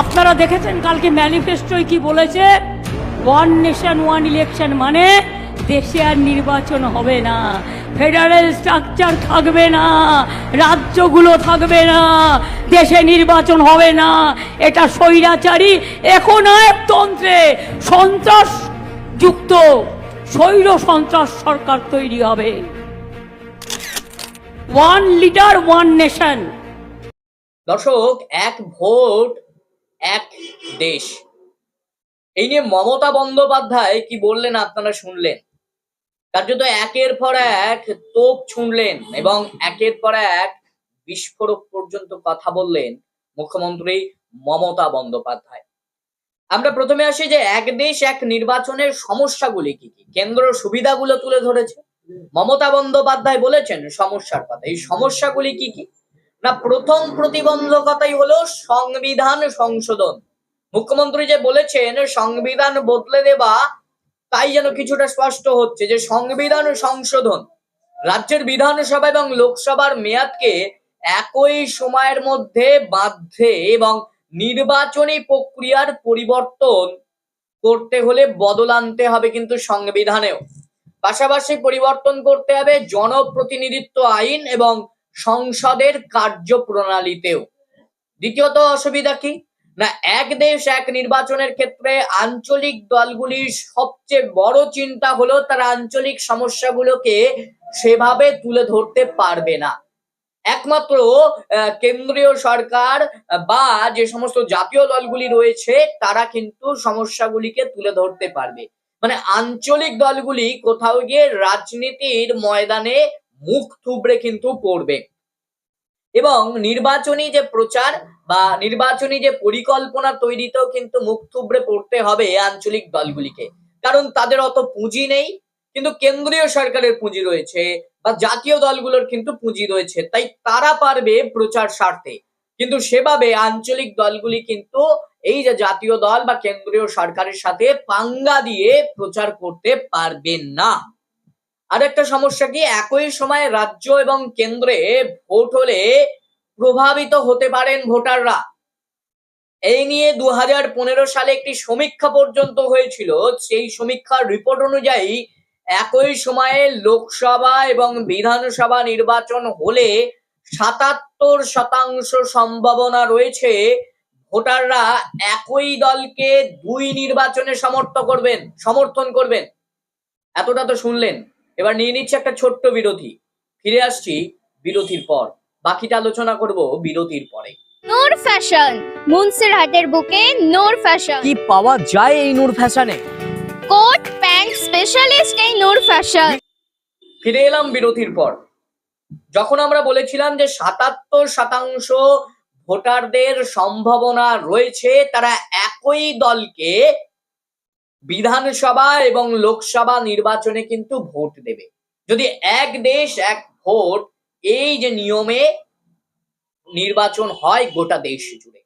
আপনারা দেখেছেন কালকে ম্যানিফেস্টোয় কি বলেছে? ওয়ান নেশন ওয়ান ইলেকশন মানে দেশে আর নির্বাচন হবে না। ফেডারেল স্ট্রাকচার থাকবে না। রাজ্যগুলো থাকবে না। দেশে নির্বাচন হবে না। এটা স্বৈরাচারী একনায়কতন্ত্রে সন্ত্রাস যুক্ত স্বৈর সন্ত্রাস সরকার তৈরি হবে। ওয়ান লিডার ওয়ান নেশন দর্শক, এক ভোট এক দেশ। এই নিয়ে মমতা বন্দ্যোপাধ্যায় কি বললেন আপনারা শুনলেন? কার্যত একের পর এক তোপ ছুঁড়লেন এবং একের পর এক বিস্ফোরক পর্যন্ত কথা বললেন মুখ্যমন্ত্রী মমতা বন্দ্যোপাধ্যায়। আমরা প্রথমে আসি যে এক দেশ, এক নির্বাচনের সমস্যাগুলি কি কি? কেন্দ্র সুবিধাগুলো তুলে ধরেছে। মমতা বন্দ্যোপাধ্যায় বলেছেন সমস্যার কথা। এই সমস্যাগুলি কি কি? না, প্রথম প্রতিবন্ধকতাই হলো সংবিধান সংশোধন। মুখ্যমন্ত্রী যে বলেছেন, সংবিধান বদলে দেবা তাই যেন কিছুটা স্পষ্ট হচ্ছে যে সংবিধান সংশোধন, রাজ্যের বিধানসভা এবং লোকসভার মেয়াদকে একই সময়ের মধ্যে বাধ্যে এবং নির্বাচনী প্রক্রিয়ার পরিবর্তন করতে হলে বদল আনতে হবে কিন্তু সংবিধানেও। পাশাপাশি পরিবর্তন করতে হবে জনপ্রতিনিধিত্ব আইন এবং সংসদের কার্যপ্রণালীতেও। দ্বিতীয়ত অসুবিধা কি? না, এক দেশ এক নির্বাচনের ক্ষেত্রে আঞ্চলিক দলগুলির সবচেয়ে বড় চিন্তা হলো তারা আঞ্চলিক সমস্যাগুলোকে সেভাবে তুলে ধরতে পারবে না। একমাত্র কেন্দ্রীয় সরকার বা যে সমস্ত জাতীয় দলগুলি রয়েছে, তারা কিন্তু সমস্যাগুলিকে তুলে ধরতে পারবে। মানে আঞ্চলিক দলগুলি কোথাও গিয়ে রাজনীতির ময়দানে মুখ থুবড়ে কিন্তু পড়বে। এবং নির্বাচনী যে প্রচার বা নির্বাচনী যে পরিকল্পনা তৈরিতেও কিন্তু মুখ থুবড়ে পড়তে হবে আঞ্চলিক দলগুলিকে। কারণ তাদের অত পুঁজি নেই, কিন্তু কেন্দ্রীয় সরকারের পুঁজি রয়েছে বা জাতীয় দলগুলোর কিন্তু পুঁজি রয়েছে, তাই তারা পারবে প্রচার স্বার্থে। কিন্তু সেভাবে আঞ্চলিক দলগুলি কিন্তু এই যে জাতীয় দল বা কেন্দ্রীয় সরকারের সাথে পাঙ্গা দিয়ে প্রচার করতে পারবেন না। আর একটা সমস্যা কি? একই সময়ে রাজ্য এবং কেন্দ্রে ভোট হলে প্রভাবিত হতে পারেন ভোটাররা। এই নিয়ে দু হাজার পনেরো সালে একটি সমীক্ষা পর্যন্ত হয়েছিল। সেই সমীক্ষার রিপোর্ট অনুযায়ী একই সময়ে লোকসভা এবং বিধানসভা নির্বাচন হলে সাতাত্তর শতাংশ সম্ভাবনা রয়েছে ভোটাররা একই দলকে দুই নির্বাচনে সমর্থ করবেন, সমর্থন করবেন। এতটা তো শুনলেন। এবার নিয়ে নিচ্ছে একটা ছোট্ট বিরতি ফিরে আসছি বিরতির পর। বাকিটা আলোচনা করব বিরতির পরে। নূর ফ্যাশন। মুন্সিরহাটের বুকে নূর ফ্যাশন। কি পাওয়া যায় এই নূর ফ্যাশনে? কোট প্যান্ট স্পেশালিস্ট এই নূর ফ্যাশন। ফিরে এলাম বিরতির পর। যখন আমরা বলেছিলাম যে সাতাত্তর শতাংশ ভোটারদের সম্ভাবনা রয়েছে তারা একই দলকে বিধানসভা এবং লোকসভা নির্বাচনে কিন্তু ভোট দেবে। যদি এক দেশ, এক ভোট এই যে নিয়মে নির্বাচন হয় গোটা দেশ জুড়ে।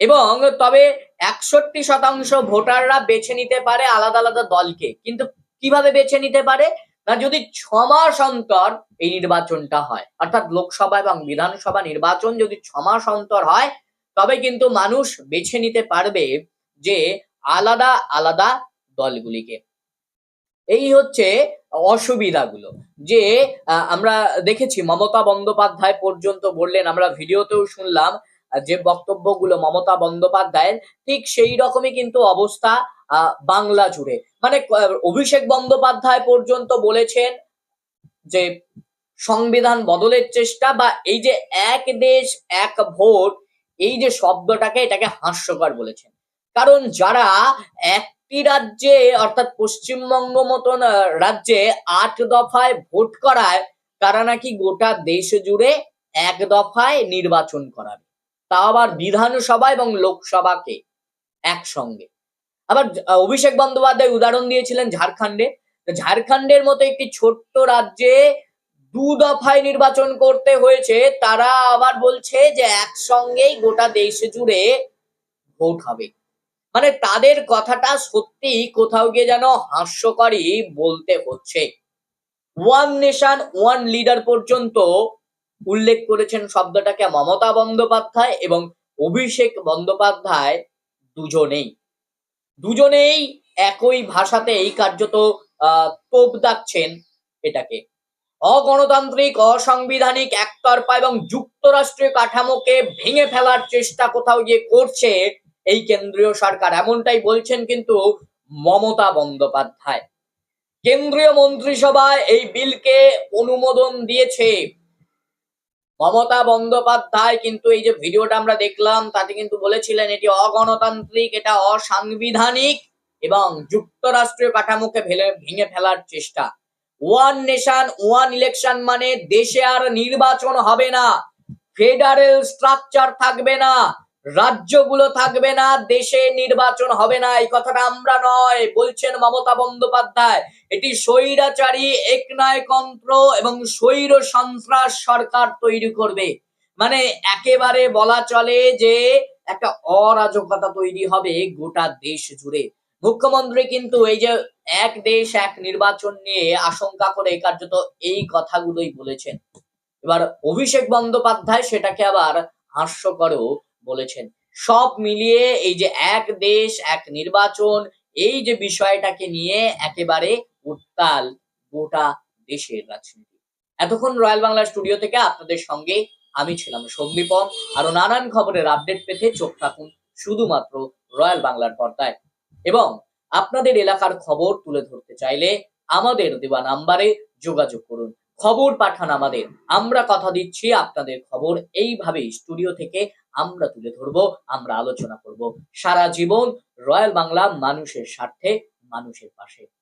এবং তবে একষট্টি শতাংশ ভোটাররা বেছে নিতে পারে আলাদা আলাদা দলকে। কিন্তু কীভাবে বেছে নিতে পারে? না, যদি ছমাস অন্তর এই নির্বাচনটা হয়, অর্থাৎ লোকসভা এবং বিধানসভা নির্বাচন যদি ছ মাস অন্তর হয়, তবে কিন্তু মানুষ বেছে নিতে পারবে যে আলাদা আলাদা দলগুলিকে। এই হচ্ছে অসুবিধাগুলো। যে আমরা দেখেছি মমতা বন্দ্যোপাধ্যায় পর্যন্ত বললেন, আমরা ভিডিওতেও শুনলাম, যে বক্তব্যগুলো মমতা বন্দ্যোপাধ্যায়ের, ঠিক সেই রকমই কিন্তু অবস্থা বাংলা জুড়ে। মানে অভিষেক বন্দ্যোপাধ্যায় পর্যন্ত বলেছেন যে, সংবিধান বদলের চেষ্টা বা এই যে এক দেশ, এক ভোট, এই যে শব্দটাকে এটাকে হাস্যকর বলেছেন। কারণ যারা একটি রাজ্যে, অর্থাৎ পশ্চিমবঙ্গ মতন রাজ্যে আট দফায় ভোট করায়, তারা নাকি গোটা দেশ জুড়ে এক দফায় নির্বাচন করাবে। তা আবার বিধানসভা এবং লোকসভাকে একসঙ্গে। আবার অভিষেক বন্দ্যোপাধ্যায় উদাহরণ দিয়েছিলেন ঝাড়খণ্ডে। ঝাড়খণ্ডের মতো একটি ছোট্ট রাজ্যে দু দফায় নির্বাচন করতে হয়েছে, তারা আবার বলছে যে একসঙ্গেই গোটা দেশ জুড়ে ভোট হবে। মানে তাদের কথাটা সত্যি কোথাও গিয়ে যেন হাস্যকরই বলতে হচ্ছে। ওয়ান নেশন, ওয়ান লিডার পর্যন্ত উল্লেখ করেছেন শব্দটাকে মমতা বন্দ্যোপাধ্যায় এবং অভিষেক বন্দ্যোপাধ্যায় দুজনেই। দুজনেই একই ভাষাতে এই কার্যত তোপ দাগছেন এটাকে। অগণতান্ত্রিক, অসাংবিধানিক, একতরফা এবং যুক্তরাষ্ট্রীয় কাঠামোকে ভেঙে ফেলার চেষ্টা কোথাও গিয়ে করছে এই কেন্দ্রীয় সরকার এমনটাই বলছেন কিন্তু মমতা বন্দ্যোপাধ্যায়। কেন্দ্রীয় মন্ত্রিসভায় এই বিলকে অনুমোদন দিয়েছে। মমতা বন্দ্যোপাধ্যায় কিন্তু এই যে ভিডিওটা আমরা দেখলাম, তাতে কিন্তু বলেছিলেন এটি অগণতান্ত্রিক, এটা অসাংবিধানিক এবং যুক্তরাষ্ট্রীয় কাঠামোকে ভেলে ভেঙে ফেলার চেষ্টা। ওয়ান নেশন, ওয়ান ইলেকশন মানে দেশে আর নির্বাচন হবে না। ফেডারেল স্ট্রাকচার থাকবে না। রাজ্যগুলো থাকবে না, দেশে নির্বাচন হবে না, এই কথাটা আমরা নয়, বলছেন মমতা বন্দ্যোপাধ্যায়। এটি স্বৈরাচারী, একনায়কন্ত্র এবং স্বৈর সন্ত্রাস সরকার তৈরি করবে। মানে একেবারে বলা চলে যে একটা অরাজকতা তৈরি হবে গোটা দেশ জুড়ে। মুখ্যমন্ত্রী কিন্তু এই যে এক দেশ, এক নির্বাচন নিয়ে আশঙ্কা করে কার্যত এই কথাগুলোই বলেছেন। এবার অভিষেক বন্দ্যোপাধ্যায় সেটাকে আবার হাস্যকরও বলেছেন। সব মিলিয়ে এই যে এক দেশ, এক নির্বাচন, এই যে বিষয়টাকে নিয়ে একেবারে উত্তাল গোটা দেশের রাজনীতি। এতক্ষণ রয়্যাল বাংলা স্টুডিও থেকে আপনাদের সঙ্গে আমি ছিলাম সন্দীপন আরও নানান খবরের আপডেট পেতে চোখ থাকুন শুধুমাত্র রয়্যাল বাংলার পর্দায়। এবং আপনাদের এলাকার খবর তুলে ধরতে চাইলে আমাদের দেওয়া নাম্বারে যোগাযোগ করুন। খবর পাঠান আমাদের। আমরা কথা দিচ্ছি আপনাদের খবর। এইভাবে স্টুডিও থেকে আমরা তুলে ধরবো, আমরা আলোচনা করব। সারা জীবন রয়্যাল বাংলা মানুষের স্বার্থে, মানুষের পাশে।